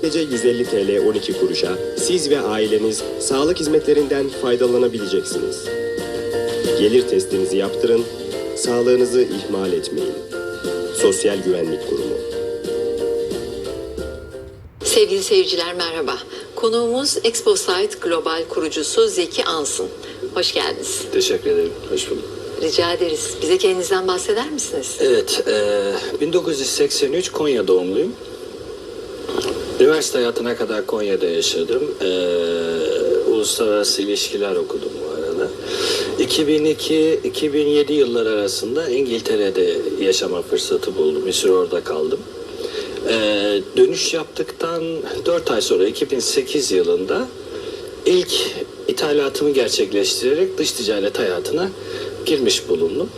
Sadece 150 TL 12 kuruşa siz ve aileniz sağlık hizmetlerinden faydalanabileceksiniz. Gelir testinizi yaptırın, sağlığınızı ihmal etmeyin. Sosyal Güvenlik Kurumu Sevgili seyirciler merhaba. Konuğumuz ExpoSite Global kurucusu Zeki Ansın. Hoş geldiniz. Teşekkür ederim. Hoş bulduk. Rica ederiz. Bize kendinizden bahseder misiniz? Evet, e, 1983 Konya doğumluyum. Üniversite hayatına kadar Konya'da yaşadım. E, uluslararası ilişkiler okudum bu arada. 2002-2007 yıllar arasında İngiltere'de yaşama fırsatı buldum. Bir süre orada kaldım. E, dönüş yaptıktan 4 ay sonra 2008 yılında ilk ithalatımı gerçekleştirerek dış ticaret hayatına girmiş bulundum.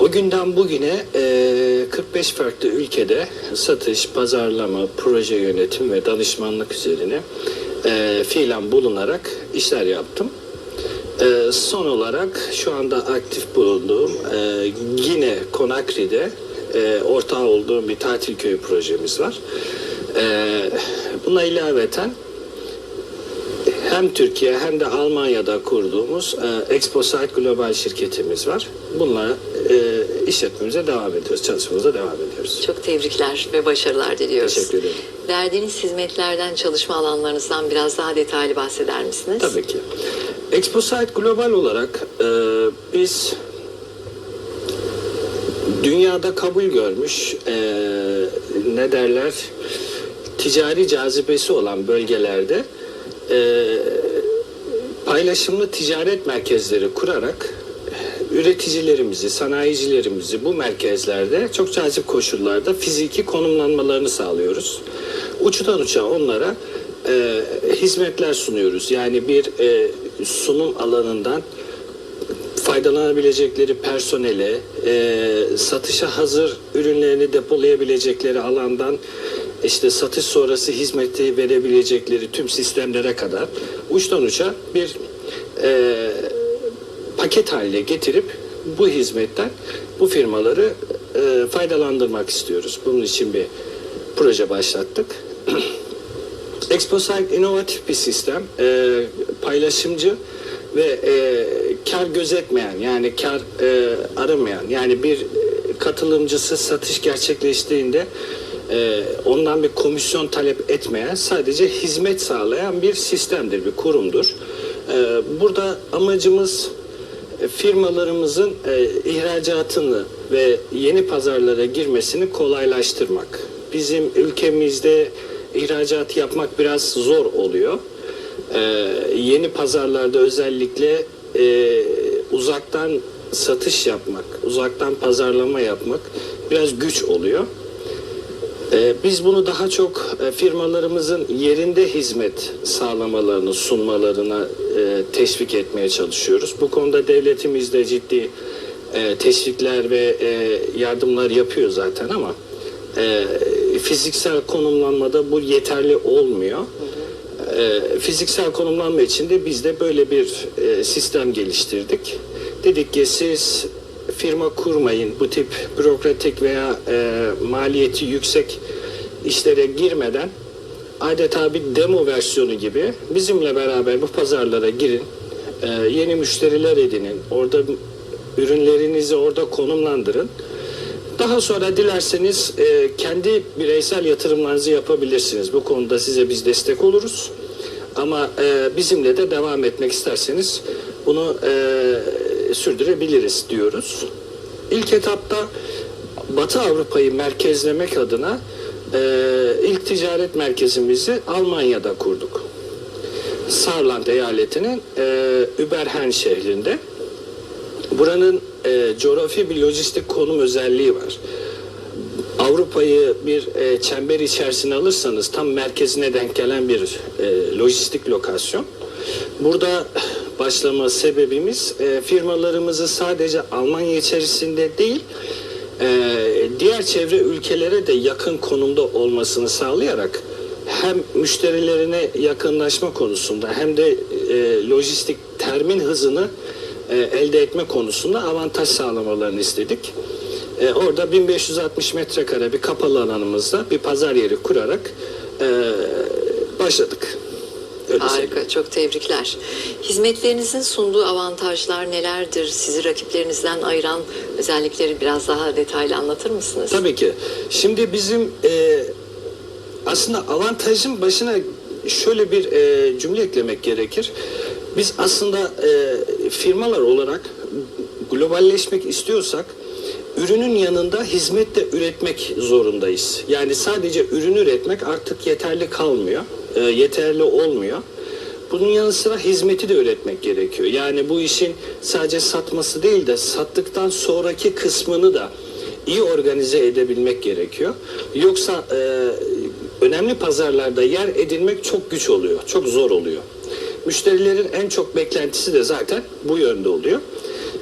O günden bugüne e, 45 farklı ülkede satış, pazarlama, proje yönetim ve danışmanlık üzerine e, fiilen bulunarak işler yaptım. E, son olarak şu anda aktif bulunduğum e, yine Konakri'de e, ortağı olduğum bir tatil köyü projemiz var. E, buna ilaveten hem Türkiye hem de Almanya'da kurduğumuz e, ExpoSite Global şirketimiz var. Bununla e, işletmemize devam ediyoruz, çalışmamıza devam ediyoruz. Çok tebrikler ve başarılar diliyoruz. Teşekkür ederim. Verdiğiniz hizmetlerden, çalışma alanlarınızdan biraz daha detaylı bahseder misiniz? Tabii ki. ExpoSite Global olarak e, biz dünyada kabul görmüş e, ne derler ticari cazibesi olan bölgelerde e, paylaşımlı ticaret merkezleri kurarak e, üreticilerimizi, sanayicilerimizi bu merkezlerde çok cazip koşullarda fiziki konumlanmalarını sağlıyoruz. Uçtan uça onlara e, hizmetler sunuyoruz. Yani bir e, sunum alanından faydalanabilecekleri personele, e, satışa hazır ürünlerini depolayabilecekleri alandan işte satış sonrası hizmeti verebilecekleri tüm sistemlere kadar uçtan uça bir e, paket haline getirip bu hizmetten bu firmaları e, faydalandırmak istiyoruz. Bunun için bir proje başlattık. ExpoSite inovatif bir sistem. E, paylaşımcı ve e, kar gözetmeyen yani kar e, aramayan yani bir katılımcısı satış gerçekleştiğinde e, ondan bir komisyon talep etmeyen sadece hizmet sağlayan bir sistemdir, bir kurumdur. E, burada amacımız e, firmalarımızın ihracatını ve yeni pazarlara girmesini kolaylaştırmak. Bizim ülkemizde ihracat yapmak biraz zor oluyor. Yeni pazarlarda özellikle uzaktan satış yapmak, uzaktan pazarlama yapmak biraz güç oluyor. Ee, biz bunu daha çok e, firmalarımızın yerinde hizmet sağlamalarını, sunmalarına e, teşvik etmeye çalışıyoruz. Bu konuda devletimiz de ciddi e, teşvikler ve yardımlar yapıyor zaten ama fiziksel konumlanmada bu yeterli olmuyor. Fiziksel konumlanma için de biz de böyle bir sistem geliştirdik. Dedik ki siz firma kurmayın bu tip bürokratik veya e, maliyeti yüksek işlere girmeden adeta bir demo versiyonu gibi bizimle beraber bu pazarlara girin, e, yeni müşteriler edinin, orada ürünlerinizi orada konumlandırın. Daha sonra dilerseniz e, kendi bireysel yatırımlarınızı yapabilirsiniz. Bu konuda size biz destek oluruz. Ama e, bizimle de devam etmek isterseniz bunu e, sürdürebiliriz diyoruz. İlk etapta Batı Avrupa'yı merkezlemek adına e, ilk ticaret merkezimizi Almanya'da kurduk. Saarland eyaletinin e, Überhen şehrinde. Buranın e, coğrafi bir lojistik konum özelliği var. Avrupa'yı bir e, çember içerisine alırsanız tam merkezine denk gelen bir e, lojistik lokasyon. Burada başlama sebebimiz e, firmalarımızı sadece Almanya içerisinde değil, e, diğer çevre ülkelere de yakın konumda olmasını sağlayarak hem müşterilerine yakınlaşma konusunda hem de e, lojistik termin hızını e, elde etme konusunda avantaj sağlamalarını istedik. E, orada 1560 metrekare bir kapalı alanımızda bir pazar yeri kurarak e, başladık. Harika, çok tebrikler. Hizmetlerinizin sunduğu avantajlar nelerdir? Sizi rakiplerinizden ayıran özellikleri biraz daha detaylı anlatır mısınız? Tabii ki. Şimdi bizim e, aslında avantajın başına şöyle bir e, cümle eklemek gerekir. Biz aslında e, firmalar olarak globalleşmek istiyorsak ürünün yanında hizmet de üretmek zorundayız. Yani sadece ürün üretmek artık yeterli kalmıyor, e, yeterli olmuyor. Bunun yanı sıra hizmeti de üretmek gerekiyor. Yani bu işin sadece satması değil de sattıktan sonraki kısmını da iyi organize edebilmek gerekiyor. Yoksa e, önemli pazarlarda yer edinmek çok güç oluyor, çok zor oluyor. Müşterilerin en çok beklentisi de zaten bu yönde oluyor.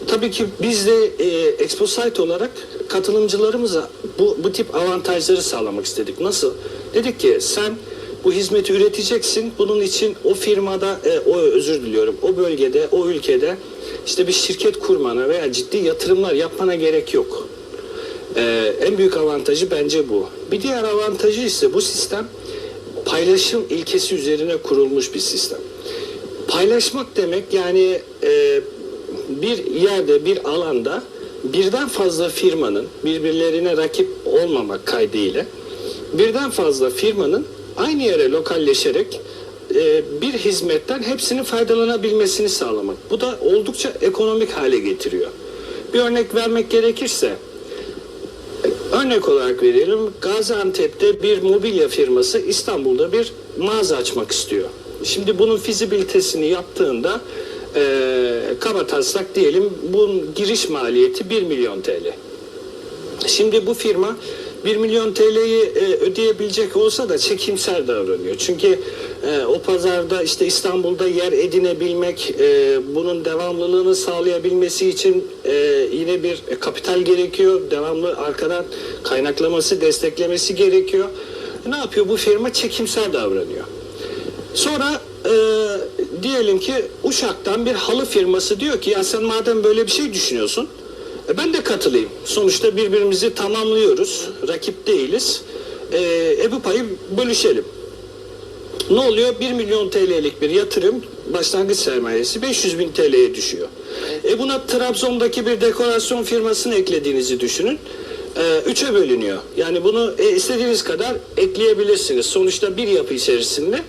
Tabii ki biz de e, ExpoSite olarak katılımcılarımıza bu, bu tip avantajları sağlamak istedik. Nasıl? Dedik ki sen bu hizmeti üreteceksin. Bunun için o firmada, e, o özür diliyorum, o bölgede, o ülkede işte bir şirket kurmana veya ciddi yatırımlar yapmana gerek yok. Ee, en büyük avantajı bence bu. Bir diğer avantajı ise bu sistem paylaşım ilkesi üzerine kurulmuş bir sistem. Paylaşmak demek yani e, bir yerde, bir alanda birden fazla firmanın birbirlerine rakip olmamak kaydıyla birden fazla firmanın aynı yere lokalleşerek e, bir hizmetten hepsinin faydalanabilmesini sağlamak. Bu da oldukça ekonomik hale getiriyor. Bir örnek vermek gerekirse Örnek olarak verelim. Gaziantep'te bir mobilya firması İstanbul'da bir mağaza açmak istiyor. Şimdi bunun fizibilitesini yaptığında eee kaba diyelim bunun giriş maliyeti 1 milyon TL. Şimdi bu firma 1 milyon TL'yi e, ödeyebilecek olsa da çekimser davranıyor. Çünkü e, o pazarda işte İstanbul'da yer edinebilmek, e, bunun devamlılığını sağlayabilmesi için e, yine bir kapital gerekiyor. Devamlı arkadan kaynaklaması, desteklemesi gerekiyor. Ne yapıyor bu firma? Çekimser davranıyor. Sonra e, diyelim ki Uşak'tan bir halı firması diyor ki ya sen madem böyle bir şey düşünüyorsun ben de katılayım. Sonuçta birbirimizi tamamlıyoruz. Rakip değiliz. E, e bu payı bölüşelim. Ne oluyor? 1 milyon TL'lik bir yatırım başlangıç sermayesi 500 bin TL'ye düşüyor. E buna Trabzon'daki bir dekorasyon firmasını eklediğinizi düşünün. E, üçe bölünüyor. Yani bunu e, istediğiniz kadar ekleyebilirsiniz. Sonuçta bir yapı içerisinde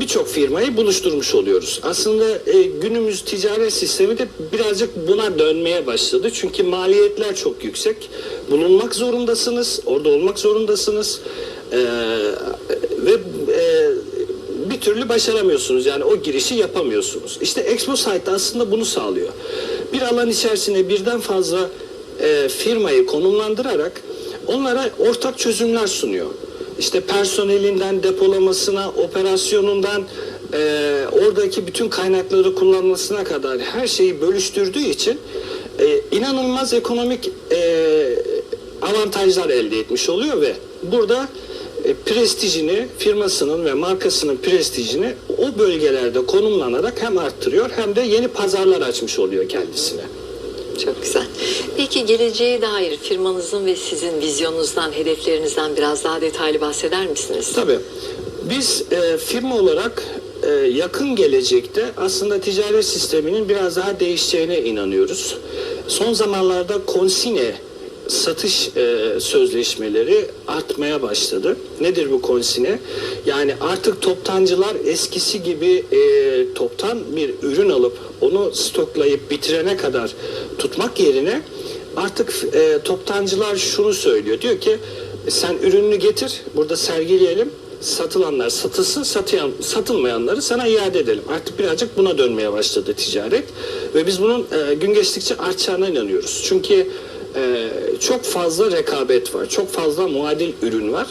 birçok firmayı buluşturmuş oluyoruz. Aslında e, günümüz ticaret sistemi de birazcık buna dönmeye başladı. Çünkü maliyetler çok yüksek. Bulunmak zorundasınız, orada olmak zorundasınız. E, ve e, bir türlü başaramıyorsunuz. Yani o girişi yapamıyorsunuz. İşte Expo Site aslında bunu sağlıyor. Bir alan içerisine birden fazla e, firmayı konumlandırarak onlara ortak çözümler sunuyor. İşte personelinden depolamasına, operasyonundan e, oradaki bütün kaynakları kullanmasına kadar her şeyi bölüştürdüğü için e, inanılmaz ekonomik e, avantajlar elde etmiş oluyor ve burada e, prestijini, firmasının ve markasının prestijini o bölgelerde konumlanarak hem arttırıyor hem de yeni pazarlar açmış oluyor kendisine. Çok güzel. Peki geleceğe dair firmanızın ve sizin vizyonunuzdan, hedeflerinizden biraz daha detaylı bahseder misiniz? Tabii. Biz e, firma olarak e, yakın gelecekte aslında ticaret sisteminin biraz daha değişeceğine inanıyoruz. Son zamanlarda konsine satış e, sözleşmeleri artmaya başladı. Nedir bu konsine? Yani artık toptancılar eskisi gibi e, toptan bir ürün alıp onu stoklayıp bitirene kadar tutmak yerine artık e, toptancılar şunu söylüyor. Diyor ki sen ürününü getir burada sergileyelim satılanlar satılsın satıyan, satılmayanları sana iade edelim. Artık birazcık buna dönmeye başladı ticaret ve biz bunun e, gün geçtikçe artacağına inanıyoruz. Çünkü e, çok fazla rekabet var. Çok fazla muadil ürün var.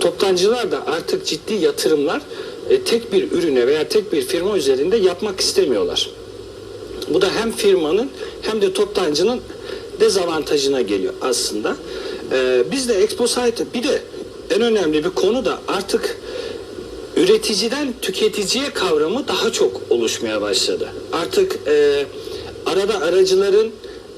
Toptancılar da artık ciddi yatırımlar e, tek bir ürüne veya tek bir firma üzerinde yapmak istemiyorlar. Bu da hem firmanın hem de toptancının dezavantajına geliyor aslında. Ee, biz de Expo Site bir de en önemli bir konu da artık üreticiden tüketiciye kavramı daha çok oluşmaya başladı. Artık e, arada aracıların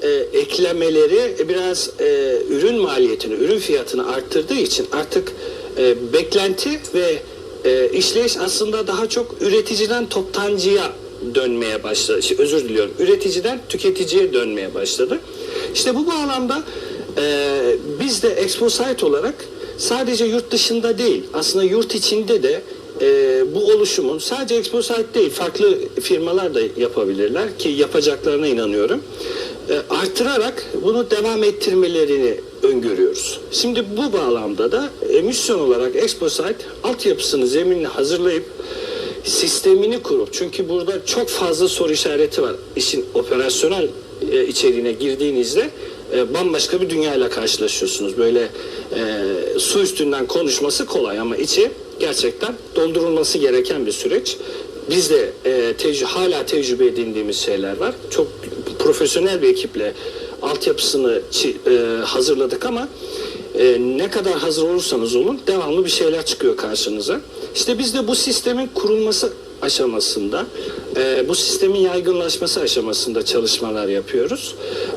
e, eklemeleri biraz e, ürün maliyetini, ürün fiyatını arttırdığı için artık e, beklenti ve e, işleyiş aslında daha çok üreticiden toptancıya dönmeye başladı. Şey, özür diliyorum. Üreticiden tüketiciye dönmeye başladı. İşte bu bağlamda e, biz de Exposite olarak sadece yurt dışında değil aslında yurt içinde de e, bu oluşumun sadece Exposite değil farklı firmalar da yapabilirler ki yapacaklarına inanıyorum. E, artırarak bunu devam ettirmelerini öngörüyoruz. Şimdi bu bağlamda da e, misyon olarak Exposite altyapısını zeminini hazırlayıp sistemini kurup çünkü burada çok fazla soru işareti var. İşin operasyonel e, içeriğine girdiğinizde e, bambaşka bir dünyayla karşılaşıyorsunuz. Böyle e, su üstünden konuşması kolay ama içi gerçekten doldurulması gereken bir süreç. Biz de e, tecrü- hala tecrübe edindiğimiz şeyler var. Çok profesyonel bir ekiple altyapısını e, hazırladık ama e, ne kadar hazır olursanız olun devamlı bir şeyler çıkıyor karşınıza. İşte biz de bu sistemin kurulması aşamasında, e, bu sistemin yaygınlaşması aşamasında çalışmalar yapıyoruz.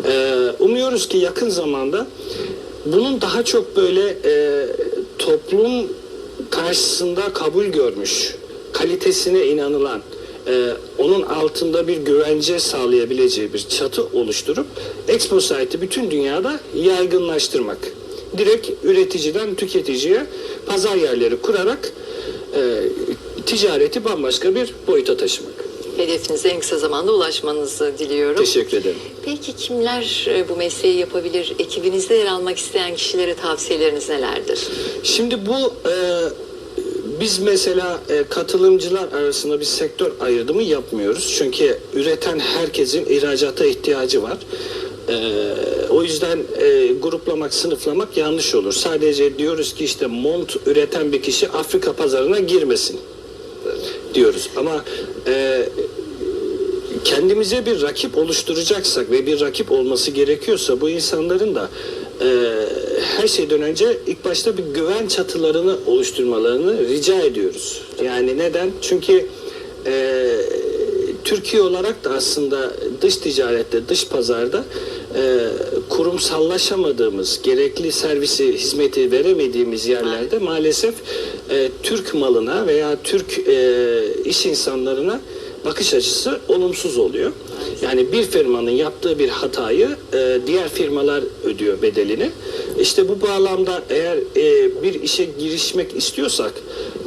E, umuyoruz ki yakın zamanda bunun daha çok böyle e, toplum karşısında kabul görmüş, kalitesine inanılan, e, onun altında bir güvence sağlayabileceği bir çatı oluşturup Expo Site'i bütün dünyada yaygınlaştırmak. Direkt üreticiden tüketiciye pazar yerleri kurarak e, ticareti bambaşka bir boyuta taşımak. Hedefinize en kısa zamanda ulaşmanızı diliyorum. Teşekkür ederim. Peki kimler e, bu mesleği yapabilir? Ekibinizde yer almak isteyen kişilere tavsiyeleriniz nelerdir? Şimdi bu e, biz mesela e, katılımcılar arasında bir sektör ayrımı yapmıyoruz. Çünkü üreten herkesin ihracata ihtiyacı var. E, o yüzden e, gruplamak, sınıflamak yanlış olur. Sadece diyoruz ki işte mont üreten bir kişi Afrika pazarına girmesin diyoruz. Ama e, kendimize bir rakip oluşturacaksak ve bir rakip olması gerekiyorsa bu insanların da e, her şeyden önce ilk başta bir güven çatılarını oluşturmalarını rica ediyoruz. Yani neden? Çünkü e, Türkiye olarak da aslında dış ticarette, dış pazarda e, kurumsallaşamadığımız, gerekli servisi, hizmeti veremediğimiz yerlerde maalesef e, Türk malına veya Türk e, iş insanlarına bakış açısı olumsuz oluyor. Yani bir firmanın yaptığı bir hatayı e, diğer firmalar ödüyor bedelini. İşte bu bağlamda eğer e, bir işe girişmek istiyorsak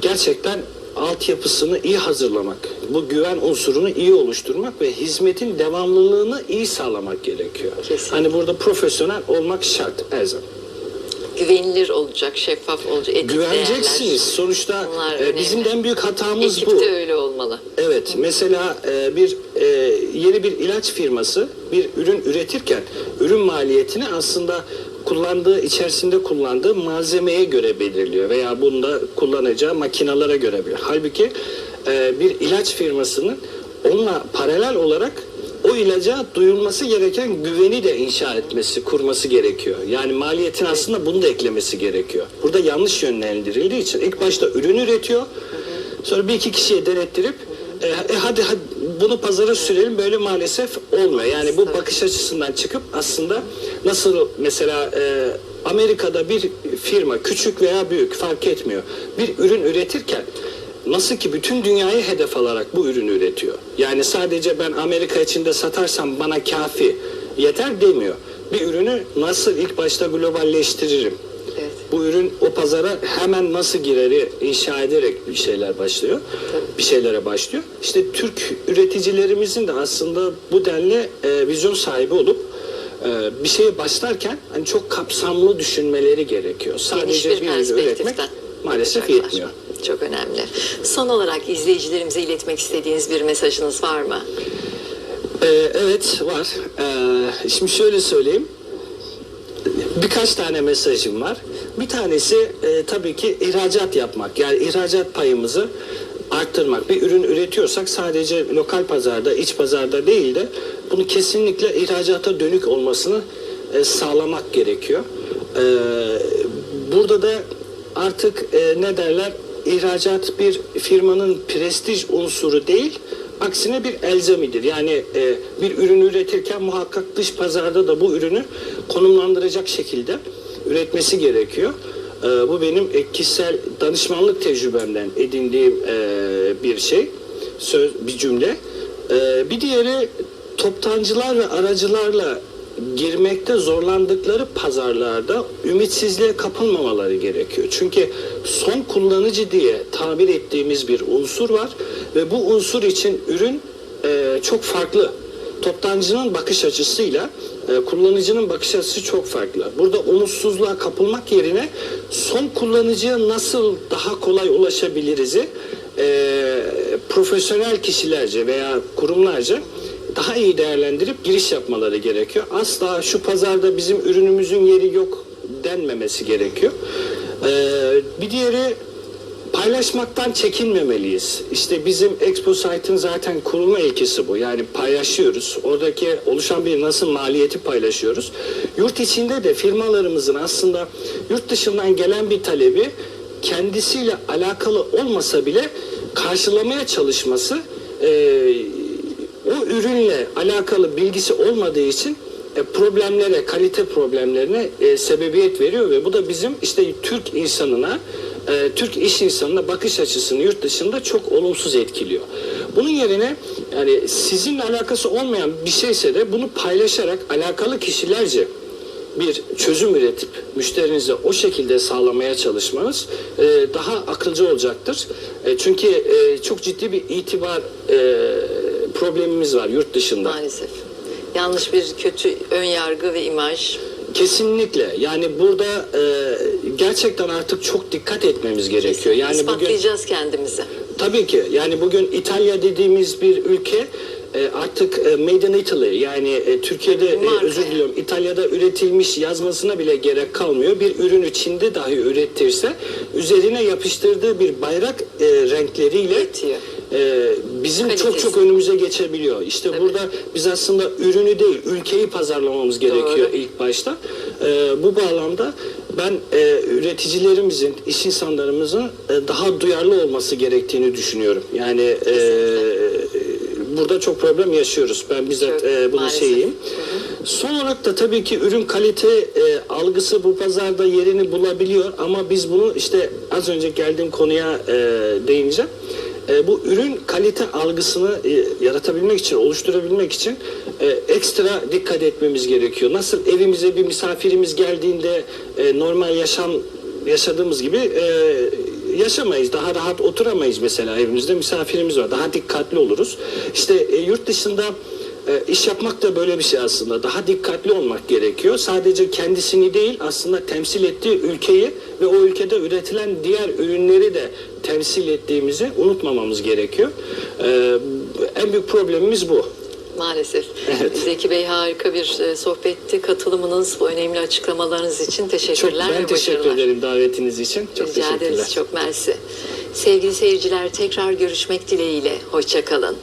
gerçekten altyapısını iyi hazırlamak, bu güven unsurunu iyi oluşturmak ve hizmetin devamlılığını iyi sağlamak gerekiyor. Kesinlikle. Hani burada profesyonel olmak şart her zaman. Güvenilir olacak, şeffaf olacak, etik Güveneceksiniz. değerler. Sonuçta e, bizim en büyük hatamız Ekip bu. de öyle olmalı. Evet, mesela e, bir e, yeni bir ilaç firması bir ürün üretirken ürün maliyetini aslında kullandığı içerisinde kullandığı malzemeye göre belirliyor veya bunda kullanacağı makinalara göre belirliyor. Halbuki e, bir ilaç firmasının onunla paralel olarak o ilaca duyulması gereken güveni de inşa etmesi, kurması gerekiyor. Yani maliyetin aslında bunu da eklemesi gerekiyor. Burada yanlış yönlendirildiği için ilk başta ürün üretiyor. Sonra bir iki kişiye denettirip e, e, hadi, hadi bunu pazara sürelim böyle maalesef olmuyor. Yani bu bakış açısından çıkıp aslında nasıl mesela e, Amerika'da bir firma küçük veya büyük fark etmiyor. Bir ürün üretirken nasıl ki bütün dünyayı hedef alarak bu ürünü üretiyor. Yani sadece ben Amerika içinde satarsam bana kafi yeter demiyor. Bir ürünü nasıl ilk başta globalleştiririm? Bu ürün o pazara hemen nasıl gireri inşa ederek bir şeyler başlıyor. Bir şeylere başlıyor. İşte Türk üreticilerimizin de aslında bu denli e, vizyon sahibi olup e, bir şeye başlarken hani çok kapsamlı düşünmeleri gerekiyor. Geniş Sadece bir bir ürünü üretmek maalesef yetmiyor. Çok önemli. Son olarak izleyicilerimize iletmek istediğiniz bir mesajınız var mı? Ee, evet var. Ee, şimdi şöyle söyleyeyim. Birkaç tane mesajım var. Bir tanesi e, tabii ki ihracat yapmak. Yani ihracat payımızı arttırmak. Bir ürün üretiyorsak sadece lokal pazarda, iç pazarda değil de bunu kesinlikle ihracata dönük olmasını e, sağlamak gerekiyor. Ee, burada da artık e, ne derler ihracat bir firmanın prestij unsuru değil aksine bir elzemidir. Yani e, bir ürün üretirken muhakkak dış pazarda da bu ürünü konumlandıracak şekilde üretmesi gerekiyor. E, bu benim e, kişisel danışmanlık tecrübemden edindiğim e, bir şey, söz, bir cümle. E, bir diğeri toptancılar ve aracılarla girmekte zorlandıkları pazarlarda ümitsizliğe kapılmamaları gerekiyor. Çünkü son kullanıcı diye tabir ettiğimiz bir unsur var ve bu unsur için ürün e, çok farklı. Toptancının bakış açısıyla e, kullanıcının bakış açısı çok farklı. Burada umutsuzluğa kapılmak yerine son kullanıcıya nasıl daha kolay ulaşabiliriz'i e, profesyonel kişilerce veya kurumlarca daha iyi değerlendirip giriş yapmaları gerekiyor. Asla şu pazarda bizim ürünümüzün yeri yok denmemesi gerekiyor. Ee, bir diğeri paylaşmaktan çekinmemeliyiz. İşte bizim Expo Site'ın zaten kurulma ilkesi bu. Yani paylaşıyoruz. Oradaki oluşan bir nasıl maliyeti paylaşıyoruz. Yurt içinde de firmalarımızın aslında yurt dışından gelen bir talebi kendisiyle alakalı olmasa bile karşılamaya çalışması e, ürünle alakalı bilgisi olmadığı için e, problemlere, kalite problemlerine e, sebebiyet veriyor ve bu da bizim işte Türk insanına, e, Türk iş insanına bakış açısını yurt dışında çok olumsuz etkiliyor. Bunun yerine yani sizinle alakası olmayan bir şeyse de bunu paylaşarak alakalı kişilerce bir çözüm üretip müşterinize o şekilde sağlamaya çalışmanız e, daha akılcı olacaktır. E, çünkü e, çok ciddi bir itibar e, problemimiz var yurt dışında. Maalesef. Yanlış bir kötü ön yargı ve imaj. Kesinlikle. Yani burada e, gerçekten artık çok dikkat etmemiz gerekiyor. Yani bugün İspatlayacağız kendimizi. Tabii ki. Yani bugün İtalya dediğimiz bir ülke e, artık e, made in Italy yani e, Türkiye'de e, özür diliyorum İtalya'da üretilmiş yazmasına bile gerek kalmıyor. Bir ürünü Çin'de dahi ürettirse üzerine yapıştırdığı bir bayrak e, renkleriyle Yetiyor. E, bizim çok Kalitesi. çok önümüze geçebiliyor. İşte burada biz aslında ürünü değil ülkeyi pazarlamamız gerekiyor Doğru. ilk başta. E, bu bağlamda ben e, üreticilerimizin, iş insanlarımızın e, daha duyarlı olması gerektiğini düşünüyorum. Yani e, burada çok problem yaşıyoruz. Ben bizzat Çok, e, bunun maalesef. şeyiyim. Son olarak da tabii ki ürün kalite e, algısı bu pazarda yerini bulabiliyor ama biz bunu işte az önce geldiğim konuya e, değineceğim. E, bu ürün kalite algısını e, yaratabilmek için, oluşturabilmek için e, ekstra dikkat etmemiz gerekiyor. Nasıl evimize bir misafirimiz geldiğinde e, normal yaşam yaşadığımız gibi e, yaşamayız. Daha rahat oturamayız mesela evimizde misafirimiz var. Daha dikkatli oluruz. İşte e, yurt dışında e, iş yapmak da böyle bir şey aslında. Daha dikkatli olmak gerekiyor. Sadece kendisini değil aslında temsil ettiği ülkeyi ve o ülkede üretilen diğer ürünleri de temsil ettiğimizi unutmamamız gerekiyor. E, en büyük problemimiz bu. Maalesef. Evet. Zeki Bey harika bir e, sohbetti. Katılımınız, bu önemli açıklamalarınız için Çok teşekkürler. ben ve teşekkür ederim davetiniz için. Çok Rica teşekkürler. ederiz. Çok mersi. Sevgili seyirciler tekrar görüşmek dileğiyle. Hoşçakalın.